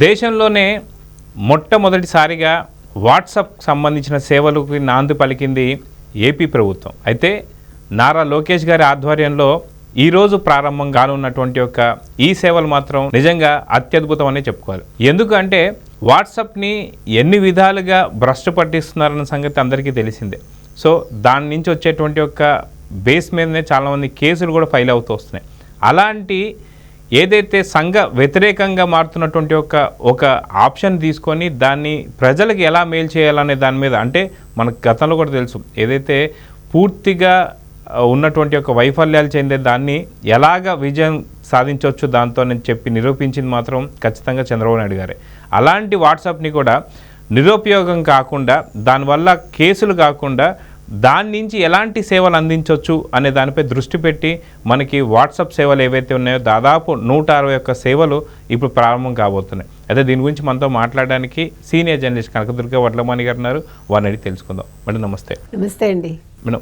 దేశంలోనే మొట్టమొదటిసారిగా వాట్సాప్ సంబంధించిన సేవలకు నాంది పలికింది ఏపీ ప్రభుత్వం. అయితే నారా లోకేష్ గారి ఆధ్వర్యంలో ఈరోజు ప్రారంభం కానున్నటువంటి యొక్క ఈ సేవలు మాత్రం నిజంగా అత్యద్భుతం అనే చెప్పుకోవాలి. ఎందుకంటే వాట్సాప్ని ఎన్ని విధాలుగా భ్రష్టు పట్టిస్తున్నారన్న సంగతి అందరికీ తెలిసిందే. సో దాని నుంచి వచ్చేటువంటి యొక్క బేస్ మీదనే చాలామంది కేసులు కూడా ఫైల్ అవుతూ వస్తున్నాయి. అలాంటి ఏదైతే సంఘ వ్యతిరేకంగా మారుతున్నటువంటి ఒక ఒక ఆప్షన్ తీసుకొని దాన్ని ప్రజలకు ఎలా మేలు చేయాలనే దాని మీద అంటే మనకు గతంలో కూడా తెలుసు ఏదైతే పూర్తిగా ఉన్నటువంటి ఒక వైఫల్యాలు చెందే దాన్ని ఎలాగ విజయం సాధించవచ్చు దాంతో నేను చెప్పి నిరూపించింది మాత్రం ఖచ్చితంగా చంద్రబాబు నాయుడు గారే. అలాంటి వాట్సాప్ని కూడా నిరుపయోగం కాకుండా దానివల్ల కేసులు కాకుండా దాని నుంచి ఎలాంటి సేవలు అందించవచ్చు అనే దానిపై దృష్టి పెట్టి మనకి వాట్సాప్ సేవలు ఏవైతే ఉన్నాయో దాదాపు నూట అరవై ఒక్క సేవలు ఇప్పుడు ప్రారంభం కాబోతున్నాయి. అయితే దీని గురించి మనతో మాట్లాడడానికి సీనియర్ జర్నలిస్ట్ కనకదుర్గ వడ్లమాని గారు ఉన్నారు. వారిని అడిగి తెలుసుకుందాం. మేడం నమస్తే. నమస్తే అండి. మేడం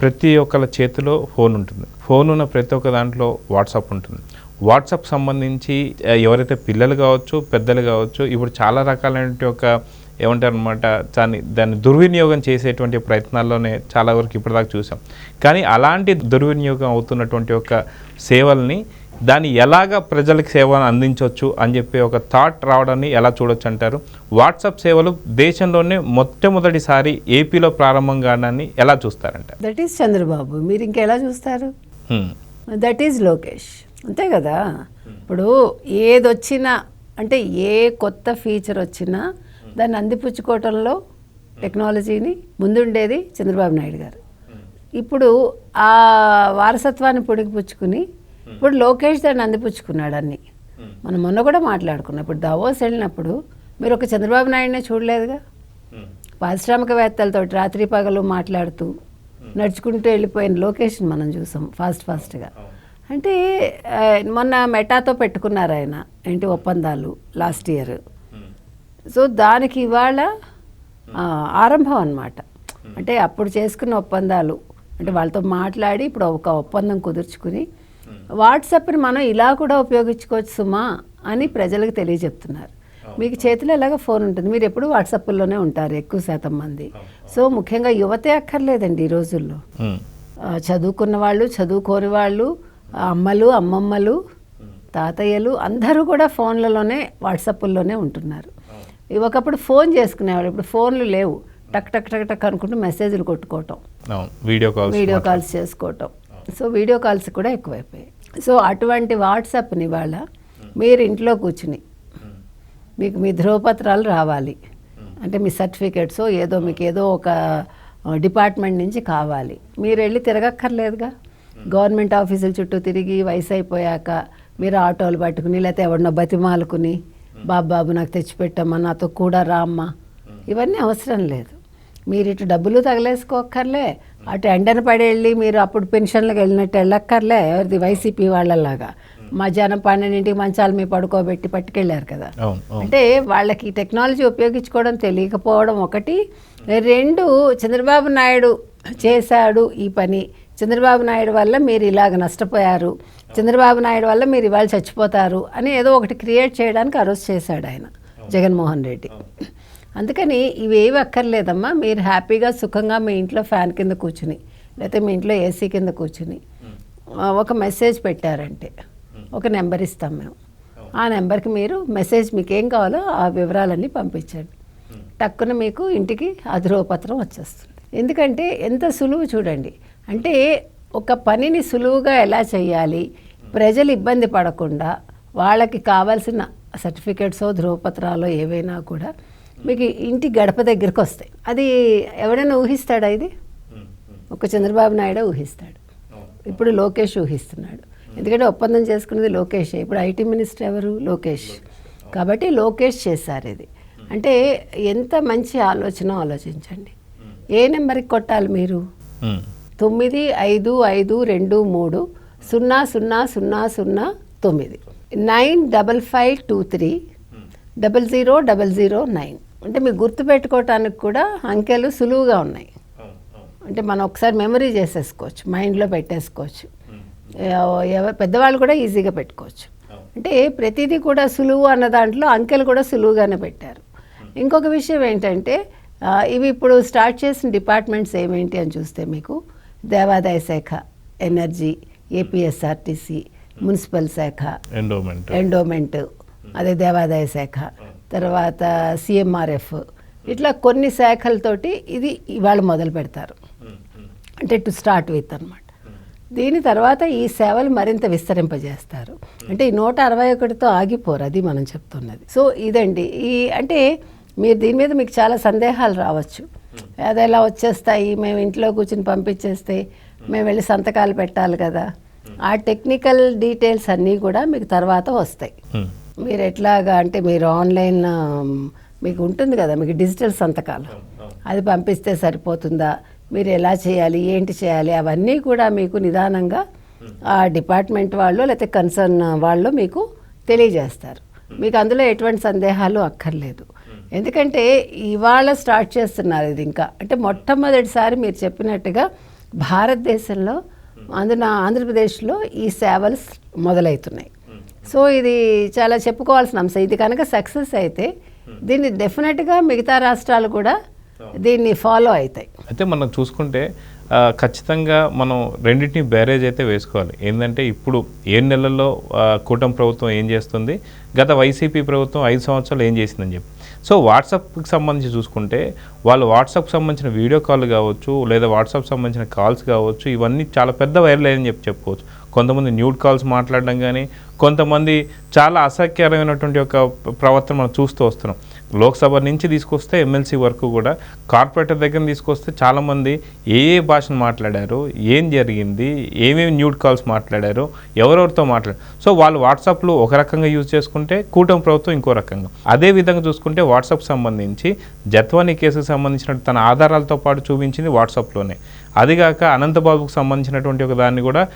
ప్రతి ఒక్కళ్ళ చేతిలో ఫోన్ ఉంటుంది. ఫోన్ ఉన్న ప్రతి ఒక్క దాంట్లో వాట్సాప్ ఉంటుంది. వాట్సాప్ సంబంధించి ఎవరైతే పిల్లలు కావచ్చు పెద్దలు కావచ్చు ఇప్పుడు చాలా రకాలైనటువంటి ఒక ఏమంటారు అనమాట దాన్ని దాన్ని దుర్వినియోగం చేసేటువంటి ప్రయత్నాల్లోనే చాలా వరకు ఇప్పటిదాకా చూసాం. కానీ అలాంటి దుర్వినియోగం అవుతున్నటువంటి ఒక సేవల్ని దాన్ని ఎలాగ ప్రజలకు సేవను అందించవచ్చు అని చెప్పి ఒక థాట్ రావడాన్ని ఎలా చూడొచ్చు అంటారు? వాట్సాప్ సేవలు దేశంలోనే మొట్టమొదటిసారి ఏపీలో ప్రారంభం కావడాన్ని ఎలా చూస్తారంట దట్ ఈస్ చంద్రబాబు. మీరు ఇంకెలా చూస్తారు. That is Lokesh. అంతే కదా? ఇప్పుడు ఏదొచ్చినా అంటే ఏ కొత్త ఫీచర్ వచ్చినా దాన్ని అందిపుచ్చుకోవటంలో టెక్నాలజీని ముందుండేది చంద్రబాబు నాయుడు గారు. ఇప్పుడు ఆ వారసత్వాన్ని పుడికిపుచ్చుకుని ఇప్పుడు లోకేష్ దాన్ని అందిపుచ్చుకున్నాడు అన్ని. మనం మొన్న కూడా మాట్లాడుకున్నాం. ఇప్పుడు దావోస్ వెళ్ళినప్పుడు మీరు ఒక చంద్రబాబు నాయుడునే చూడలేదుగా? పారిశ్రామికవేత్తలతో రాత్రి పగలు మాట్లాడుతూ నడుచుకుంటూ వెళ్ళిపోయిన లొకేషన్ మనం చూసాం ఫాస్ట్ ఫాస్ట్గా. అంటే మొన్న మెటాతో పెట్టుకున్నారు ఆయన ఏంటి ఒప్పందాలు లాస్ట్ ఇయర్. సో దానికి ఇవాళ ఆరంభం అన్నమాట. అంటే అప్పుడు చేసుకున్న ఒప్పందాలు అంటే వాళ్ళతో మాట్లాడి ఇప్పుడు ఒక ఒప్పందం కుదుర్చుకుని వాట్సాప్ని మనం ఇలా కూడా ఉపయోగించుకోవచ్చు సుమా అని ప్రజలకు తెలియజెప్తున్నారు. మీకు చేతిలో ఎలాగ ఫోన్ ఉంటుంది. మీరు ఎప్పుడు వాట్సాప్లోనే ఉంటారు ఎక్కువ శాతం మంది. సో ముఖ్యంగా యువతే అక్కర్లేదండి ఈ రోజుల్లో. చదువుకున్న వాళ్ళు చదువుకోని వాళ్ళు అమ్మలు అమ్మమ్మలు తాతయ్యలు అందరూ కూడా ఫోన్లలోనే వాట్సాప్ల్లోనే ఉంటున్నారు. ఒకప్పుడు ఫోన్ చేసుకునేవాళ్ళు ఇప్పుడు ఫోన్లు లేవు. టక్ టక్ టక్ టక్ అనుకుంటూ మెసేజ్లు కొట్టుకోవటం. వీడియో కాల్స్ వీడియో కాల్స్ చేసుకోవటం. సో వీడియో కాల్స్ కూడా ఎక్కువైపోయాయి. సో అటువంటి వాట్సాప్ని ఇవాళ మీరు ఇంట్లో కూర్చుని మీకు మీ ధ్రువపత్రాలు రావాలి. అంటే మీ సర్టిఫికేట్స్ ఏదో మీకు ఏదో ఒక డిపార్ట్మెంట్ నుంచి కావాలి. మీరు వెళ్ళి తిరగక్కర్లేదుగా. గవర్నమెంట్ ఆఫీసుల చుట్టూ తిరిగి వయసు అయిపోయాక మీరు ఆటోలు పట్టుకుని లేకపోతే ఎవరినో బతిమాలుకుని బాబు బాబు నాకు తెచ్చిపెట్టమ్మా నాతో కూడా రామ్మా. ఇవన్నీ అవసరం లేదు. మీరు ఇటు డబ్బులు తగలేసుకోక్కర్లే అటు ఎండన పడి వెళ్ళి మీరు అప్పుడు పెన్షన్లకు వెళ్ళినట్టు వెళ్ళక్కర్లే ఎవరిది వైసీపీ వాళ్ళలాగా. మధ్యాహ్నం పన్నెండింటికి మంచాల మీద పడుకోబెట్టి పట్టుకెళ్ళారు కదా. అంటే వాళ్ళకి టెక్నాలజీ ఉపయోగించుకోవడం తెలియకపోవడం ఒకటి రెండు చంద్రబాబు నాయుడు చేశాడు ఈ పని. చంద్రబాబు నాయుడు వల్ల మీరు ఇలాగ నష్టపోయారు చంద్రబాబు నాయుడు వల్ల మీరు ఇవాళ చచ్చిపోతారు అని ఏదో ఒకటి క్రియేట్ చేయడానికి ఆ రోజు చేశాడు ఆయన జగన్మోహన్ రెడ్డి. అందుకని ఇవేవి అక్కర్లేదమ్మా మీరు హ్యాపీగా సుఖంగా మీ ఇంట్లో ఫ్యాన్ కింద కూర్చుని లేకపోతే మీ ఇంట్లో ఏసీ కింద కూర్చుని ఒక మెసేజ్ పెట్టారంటే ఒక నెంబర్ ఇస్తాం మేము. ఆ నెంబర్కి మీరు మెసేజ్ మీకు ఏం కావాలో ఆ వివరాలన్నీ పంపించండి. టక్కున మీకు ఇంటికి ఆ ధ్రువపత్రం వచ్చేస్తుంది. ఎందుకంటే ఎంత సులువు చూడండి. అంటే ఒక పనిని సులువుగా ఎలా చేయాలి? ప్రజలు ఇబ్బంది పడకుండా వాళ్ళకి కావాల్సిన సర్టిఫికేట్సో ధ్రువపత్రాలు ఏవైనా కూడా మీకు ఇంటి గడప దగ్గరికి వస్తాయి. అది ఎవడైనా ఊహిస్తాడా ఇది? ఒక చంద్రబాబు నాయుడు ఊహిస్తాడు. ఇప్పుడు లోకేష్ ఊహిస్తున్నాడు. ఎందుకంటే ఒప్పందం చేసుకున్నది లోకేష్. ఇప్పుడు ఐటీ మినిస్టర్ ఎవరు? లోకేష్. కాబట్టి లోకేష్ చేశారు ఇది. అంటే ఎంత మంచి ఆలోచన ఆలోచించండి. ఏ నెంబర్కి కొట్టాలి మీరు. తొమ్మిది ఐదు ఐదు రెండు మూడు సున్నా సున్నా సున్నా సున్నా తొమ్మిది. Nine double five two three double zero double zero nine. అంటే మీకు గుర్తుపెట్టుకోవటానికి కూడా అంకెలు సులువుగా ఉన్నాయి. అంటే మనం ఒకసారి మెమరీ చేసేసుకోవచ్చు మైండ్లో పెట్టేసుకోవచ్చు. పెద్దవాళ్ళు కూడా ఈజీగా పెట్టుకోవచ్చు. అంటే ప్రతిదీ కూడా సులువు అన్న దాంట్లో అంకెలు కూడా సులువుగానే పెట్టారు. ఇంకొక విషయం ఏంటంటే ఇవి ఇప్పుడు స్టార్ట్ చేసిన డిపార్ట్మెంట్స్ ఏమేంటి అని చూస్తే మీకు దేవాదాయ శాఖ ఎనర్జీ ఏపీఎస్ఆర్టీసీ మున్సిపల్ శాఖ ఎండోమెంట్ ఎండోమెంట్ అదే దేవాదాయ శాఖ తర్వాత సిఎంఆర్ఎఫ్. ఇట్లా కొన్ని శాఖలతోటి ఇది ఇవాళ మొదలు పెడతారు. అంటే టు స్టార్ట్ విత్ అనమాట దీని తర్వాత ఈ సేవలు మరింత విస్తరింపజేస్తారు. అంటే ఈ నూట అరవై ఒకటితో ఆగిపోరు అది మనం చెప్తున్నది. సో ఇదండి. ఈ అంటే మీరు దీని మీద మీకు చాలా సందేహాలు రావచ్చు. అది ఎలా వచ్చేస్తాయి? మేము ఇంట్లో కూర్చుని పంపించేస్తే మేము వెళ్ళి సంతకాలు పెట్టాలి కదా. ఆ టెక్నికల్ డీటెయిల్స్ అన్నీ కూడా మీకు తర్వాత వస్తాయి. మీరు ఎట్లాగా అంటే మీరు ఆన్లైన్ మీకు ఉంటుంది కదా మీకు డిజిటల్ సంతకాలు. అది పంపిస్తే సరిపోతుందా? మీరు ఎలా చేయాలి? ఏంటి చేయాలి? అవన్నీ కూడా మీకు నిదానంగా ఆ డిపార్ట్మెంట్ వాళ్ళు లేకపోతే కన్సర్న్ వాళ్ళు మీకు తెలియజేస్తారు. మీకు అందులో ఎటువంటి సందేహాలు అక్కర్లేదు. ఎందుకంటే ఇవాళ స్టార్ట్ చేస్తున్నారు ఇది ఇంకా. అంటే మొట్టమొదటిసారి మీరు చెప్పినట్టుగా భారతదేశంలో అందున ఆంధ్రప్రదేశ్లో ఈ సేవలు మొదలవుతున్నాయి. సో ఇది చాలా చెప్పుకోవాల్సిన అంశం. ఇది కనుక సక్సెస్ అయితే దీన్ని డెఫినెట్గా మిగతా రాష్ట్రాలు కూడా దీన్ని ఫాలో అవుతాయి. అయితే మనం చూసుకుంటే ఖచ్చితంగా మనం రెండింటిని బ్యారేజ్ అయితే వేసుకోవాలి. ఏంటంటే ఇప్పుడు ఏడు నెలల్లో కూటమి ప్రభుత్వం ఏం చేస్తుంది? గత వైసీపీ ప్రభుత్వం ఐదు సంవత్సరాలు ఏం చేసిందని చెప్పి. సో వాట్సాప్కి సంబంధించి చూసుకుంటే వాళ్ళు వాట్సాప్ సంబంధించిన వీడియో కాల్ కావచ్చు లేదా వాట్సాప్ సంబంధించిన కాల్స్ కావచ్చు ఇవన్నీ చాలా పెద్ద వైరల్ అయ్యని చెప్పి చెప్పుకోవచ్చు. కొంతమంది న్యూడ్ కాల్స్ మాట్లాడడం కానీ కొంతమంది చాలా అసహ్యకరమైనటువంటి ఒక ప్రవర్తన మనం చూస్తూ వస్తున్నాం. లోక్సభ నుంచి తీసుకొస్తే ఎమ్మెల్సీ వరకు కూడా కార్పొరేటర్ దగ్గర తీసుకొస్తే చాలామంది ఏ ఏ భాషను మాట్లాడారు ఏం జరిగింది ఏమేమి న్యూడ్ కాల్స్ మాట్లాడారు ఎవరెవరితో మాట్లాడారు. సో వాళ్ళు వాట్సాప్లో ఒక రకంగా యూజ్ చేసుకుంటే కూటమి ప్రభుత్వం ఇంకో రకంగా. అదే విధంగా చూసుకుంటే వాట్సాప్ సంబంధించి జత్వానీ కేసుకు సంబంధించిన తన ఆధారాలతో పాటు చూపించింది వాట్సాప్లోనే. అదిగాక అనంతబాబుకు సంబంధించినటువంటి ఒక దాన్ని కూడా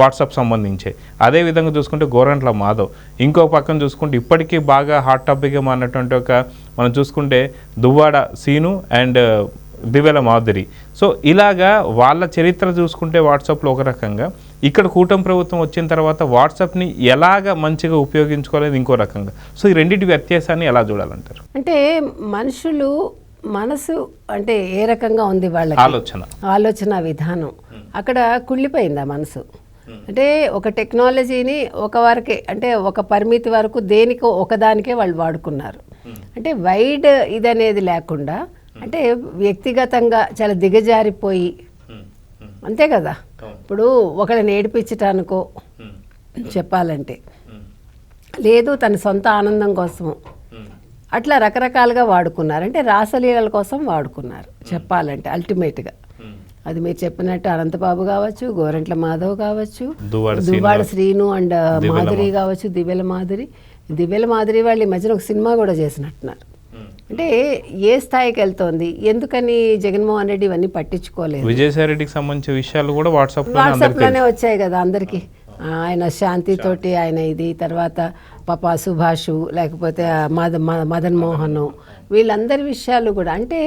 వాట్సాప్ సంబంధించే. అదే విధంగా చూసుకుంటే గోరంట్ల మాధవ్. ఇంకో పక్కన చూసుకుంటే ఇప్పటికీ బాగా హాట్ టాపిక్గా మారినటువంటి ఒక మనం చూసుకుంటే దువ్వాడ సీను అండ్ దివ్యల మాధురి. సో ఇలాగా వాళ్ళ చరిత్ర చూసుకుంటే వాట్సాప్లో ఒక రకంగా ఇక్కడ కూటమి ప్రభుత్వం వచ్చిన తర్వాత వాట్సాప్ని ఎలాగ మంచిగా ఉపయోగించుకోలేదు ఇంకో రకంగా. సో ఈ రెండింటి వ్యత్యాసాన్ని ఎలా చూడాలంటారు? అంటే మనుషులు మనసు అంటే ఏ రకంగా ఉంది వాళ్ళకి? ఆలోచన. ఆలోచన విధానం. అక్కడ కుళ్ళిపోయింది ఆ మనసు. అంటే ఒక టెక్నాలజీని ఒక వరకే అంటే ఒక పరిమితి వరకు దేనికో ఒకదానికే వాళ్ళు వాడుకున్నారు. అంటే వైడ్ ఇది అనేది లేకుండా అంటే వ్యక్తిగతంగా చాలా దిగజారిపోయి అంతే కదా? ఇప్పుడు ఒకళ్ళని ఏడిపించటానికో చెప్పాలంటే. లేదు తన సొంత ఆనందం కోసము. అట్లా రకరకాలుగా వాడుకున్నారు. అంటే రాసలీలల కోసం వాడుకున్నారు చెప్పాలంటే అల్టిమేట్గా అది మీరు చెప్పినట్టు అనంతబాబు కావచ్చు గోరంట్ల మాధవ్ కావచ్చు దువ్వాడ దువ్వాడ శ్రీను అండ్ మాధురి కావచ్చు దివ్యల మాధురి. దివ్యల మాధురి వాళ్ళు ఈ మధ్యన ఒక సినిమా కూడా చేసినట్టున్నారు. అంటే ఏ స్థాయికి వెళ్తోంది? ఎందుకని జగన్మోహన్ రెడ్డి ఇవన్నీ పట్టించుకోలేదు? విజయసాయి రెడ్డికి సంబంధించిన విషయాలు కూడా వాట్సాప్లో వాట్సాప్లోనే వచ్చాయి కదా అందరికీ. ఆయన శాంతితోటి ఆయన ఇది తర్వాత పాప సుభాష్ లేకపోతే మద మదన్ మోహన్. వీళ్ళందరి విషయాలు కూడా అంటే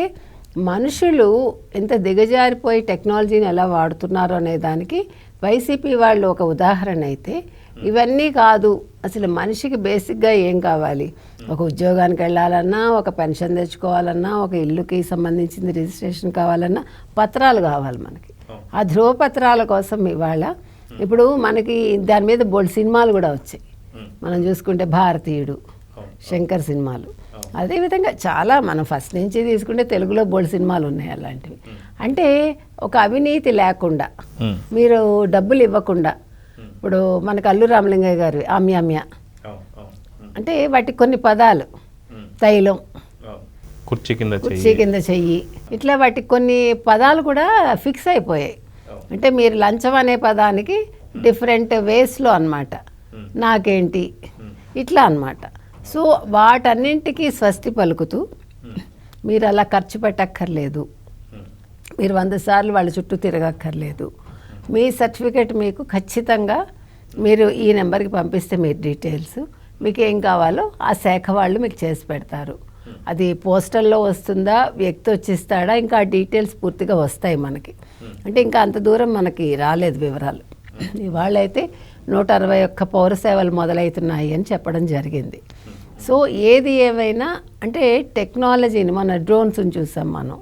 మనుషులు ఎంత దిగజారిపోయి టెక్నాలజీని ఎలా వాడుతున్నారు అనే దానికి వైసీపీ వాళ్ళు ఒక ఉదాహరణ అయితే ఇవన్నీ కాదు అసలు మనిషికి బేసిక్గా ఏం కావాలి? ఒక ఉద్యోగానికి వెళ్ళాలన్నా ఒక పెన్షన్ తెచ్చుకోవాలన్నా ఒక ఇల్లుకి సంబంధించింది రిజిస్ట్రేషన్ కావాలన్నా పత్రాలు కావాలి మనకి. ఆ ధ్రువపత్రాల కోసం ఇవాళ ఇప్పుడు మనకి దాని మీద బోల్డ్ సినిమాలు కూడా వచ్చాయి. మనం చూసుకుంటే భారతీయుడు శంకర్ సినిమాలు. అదేవిధంగా చాలా మనం ఫస్ట్ నుంచి తీసుకుంటే తెలుగులో బోల్డ్ సినిమాలు ఉన్నాయి అలాంటివి. అంటే ఒక అవినీతి లేకుండా మీరు డబ్బులు ఇవ్వకుండా ఇప్పుడు మనకు అల్లు రామలింగయ్య గారు ఆమ్యామ్య. అంటే వాటి కొన్ని పదాలు తైలం కుర్చీ కింద చెయ్యి. కుర్చీ కింద చెయ్యి ఇట్లా వాటికి కొన్ని పదాలు కూడా ఫిక్స్ అయిపోయాయి. అంటే మీరు లంచం అనే పదానికి డిఫరెంట్ వేస్లో అన్నమాట. నాకేంటి? ఇట్లా అన్నమాట. సో వాటన్నింటికి స్వస్తి పలుకుతూ మీరు అలా ఖర్చు పెట్టక్కర్లేదు. మీరు వంద సార్లు వాళ్ళ చుట్టూ తిరగక్కర్లేదు. మీ సర్టిఫికేట్ మీకు ఖచ్చితంగా మీరు ఈ నెంబర్కి పంపిస్తే మీ డీటెయిల్స్. మీకు ఏం కావాలో ఆ శాఖ వాళ్ళు మీకు చేసి పెడతారు. అది పోస్టల్లో వస్తుందా వ్యక్తి వచ్చిస్తాడా ఇంకా ఆ డీటెయిల్స్ పూర్తిగా వస్తాయి మనకి. అంటే ఇంకా అంత దూరం మనకి రాలేదు వివరాలు. ఇవాళైతే నూట అరవై ఒక్క పౌర సేవలు మొదలవుతున్నాయి అని చెప్పడం జరిగింది. సో ఏది ఏవైనా అంటే టెక్నాలజీని మన డ్రోన్స్ చూసాం మనం.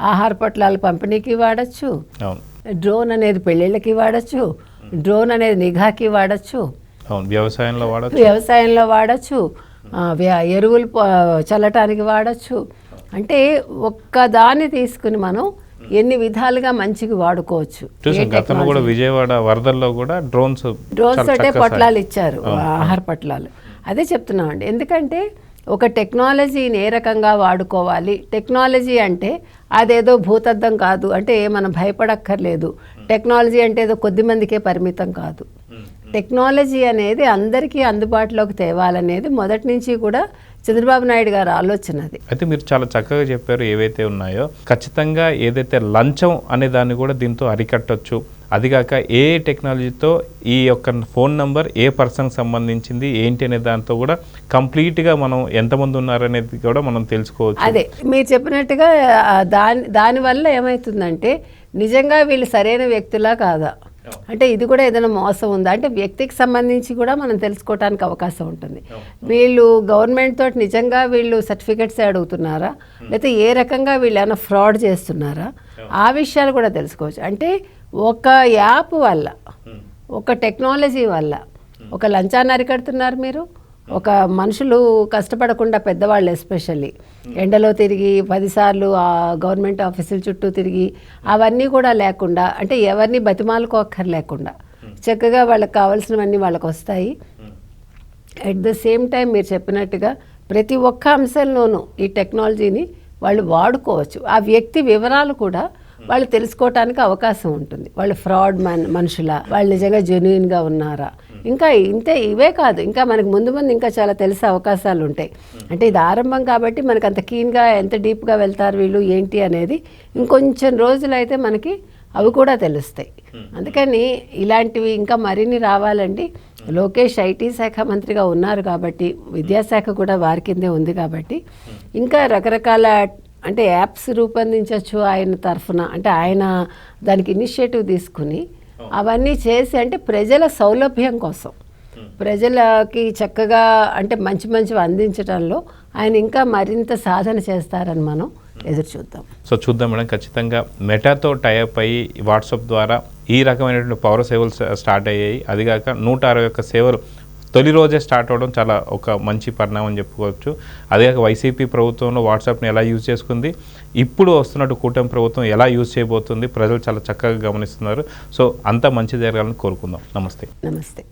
ఆహార పొట్లాల పంపిణీకి వాడచ్చు. డ్రోన్ అనేది పెళ్ళిళ్ళకి వాడచ్చు. డ్రోన్ అనేది నిఘాకి వాడచ్చు. వ్యవసాయంలో వాడచ్చు. వ్యవసాయంలో వాడచ్చు. ఎరువులు చల్లటానికి వాడచ్చు. అంటే ఒక్క దాన్ని తీసుకుని మనం ఎన్ని విధాలుగా మంచిగా వాడుకోవచ్చు. గతంలో కూడా విజయవాడ వరదల్లో కూడా డ్రోన్స్ డ్రోన్స్ తోటే పొట్లాలు ఇచ్చారు ఆహార పొట్లాలు. అదే చెప్తున్నామండి ఎందుకంటే ఒక టెక్నాలజీని ఏ రకంగా వాడుకోవాలి? టెక్నాలజీ అంటే అదేదో భూతద్దం కాదు అంటే మనం భయపడక్కర్లేదు. టెక్నాలజీ అంటే ఏదో కొద్ది మందికే పరిమితం కాదు. టెక్నాలజీ అనేది అందరికీ అందుబాటులోకి తేవాలనేది మొదటి నుంచి కూడా చంద్రబాబు నాయుడు గారి ఆలోచన అది. అయితే మీరు చాలా చక్కగా చెప్పారు ఏవైతే ఉన్నాయో. ఖచ్చితంగా ఏదైతే లంచం అనే దాన్ని కూడా దీంతో అరికట్టొచ్చు. అదిగాక ఏ టెక్నాలజీతో ఈ యొక్క ఫోన్ నంబర్ ఏ పర్సన్కి సంబంధించింది ఏంటి అనే దాంతో కూడా కంప్లీట్గా మనం ఎంతమంది ఉన్నారనేది కూడా మనం తెలుసుకోవచ్చు. అదే మీరు చెప్పినట్టుగా దాని దానివల్ల ఏమవుతుందంటే నిజంగా వీళ్ళు సరైన వ్యక్తులా కాదా? అంటే ఇది కూడా ఏదైనా మోసం ఉందా? అంటే వ్యక్తికి సంబంధించి కూడా మనం తెలుసుకోవడానికి అవకాశం ఉంటుంది. వీళ్ళు గవర్నమెంట్ తోటి నిజంగా వీళ్ళు సర్టిఫికెట్స్ అడుగుతున్నారా? లేకపోతే ఏ రకంగా వీళ్ళు ఏమైనా ఫ్రాడ్ చేస్తున్నారా? ఆ విషయాలు కూడా తెలుసుకోవచ్చు. అంటే ఒక యాప్ వల్ల ఒక టెక్నాలజీ వల్ల ఒక లంచాన్ని అరికడుతున్నారు మీరు? ఒక మనుషులు కష్టపడకుండా పెద్దవాళ్ళు ఎస్పెషల్లీ. ఎండలో తిరిగి పదిసార్లు ఆ గవర్నమెంట్ ఆఫీసుల చుట్టూ తిరిగి అవన్నీ కూడా లేకుండా అంటే ఎవరిని బతిమాలుకోక్కర్ లేకుండా చక్కగా వాళ్ళకి కావాల్సినవన్నీ వాళ్ళకి వస్తాయి అట్ ద సేమ్ టైం మీరు చెప్పినట్టుగా ప్రతి ఒక్క అంశంలోనూ ఈ టెక్నాలజీని వాళ్ళు వాడుకోవచ్చు. ఆ వ్యక్తి వివరాలు కూడా వాళ్ళు తెలుసుకోవటానికి అవకాశం ఉంటుంది. వాళ్ళు ఫ్రాడ్ మన్ మనుషుల? వాళ్ళు నిజంగా జెన్యున్గా ఉన్నారా? ఇంకా ఇంతే ఇవే కాదు. ఇంకా మనకు ముందు ముందు ఇంకా చాలా తెలిసే అవకాశాలు ఉంటాయి. అంటే ఇది ఆరంభం కాబట్టి మనకు అంత కీన్గా ఎంత డీప్గా వెళ్తారు వీళ్ళు ఏంటి అనేది ఇంకొంచెం రోజులు అయితే మనకి అవి కూడా తెలుస్తాయి. అందుకని ఇలాంటివి ఇంకా మరిన్ని రావాలండి. లోకేష్ ఐటీ శాఖ మంత్రిగా ఉన్నారు కాబట్టి విద్యాశాఖ కూడా వారి కిందే ఉంది కాబట్టి ఇంకా రకరకాల అంటే యాప్స్ రూపొందించవచ్చు ఆయన తరఫున. అంటే ఆయన దానికి ఇనిషియేటివ్ తీసుకుని అవన్నీ చేసి అంటే ప్రజల సౌలభ్యం కోసం. ప్రజలకి చక్కగా అంటే మంచి మంచివి అందించడంలో ఆయన ఇంకా మరింత సాధన చేస్తారని మనం ఎదురు చూద్దాం. సో చూద్దాం మేడం ఖచ్చితంగా మెటాతో టైఅప్ అయ్యి వాట్సాప్ ద్వారా ఈ రకమైనటువంటి పౌర సేవలు స్టార్ట్ అయ్యాయి. అదిగాక నూట అరవై ఒక్క సేవలు తొలి రోజే స్టార్ట్ అవ్వడం చాలా ఒక మంచి పరిణామం చెప్పుకోవచ్చు. అదే వైసీపీ ప్రభుత్వంలో వాట్సాప్ని ఎలా యూజ్ చేసుకుంది ఇప్పుడు వస్తున్నట్టు కూటమి ప్రభుత్వం ఎలా యూజ్ చేయబోతుంది ప్రజలు చాలా చక్కగా గమనిస్తున్నారు. సో అంతా మంచి జరగాలని కోరుకుందాం. నమస్తే. నమస్తే.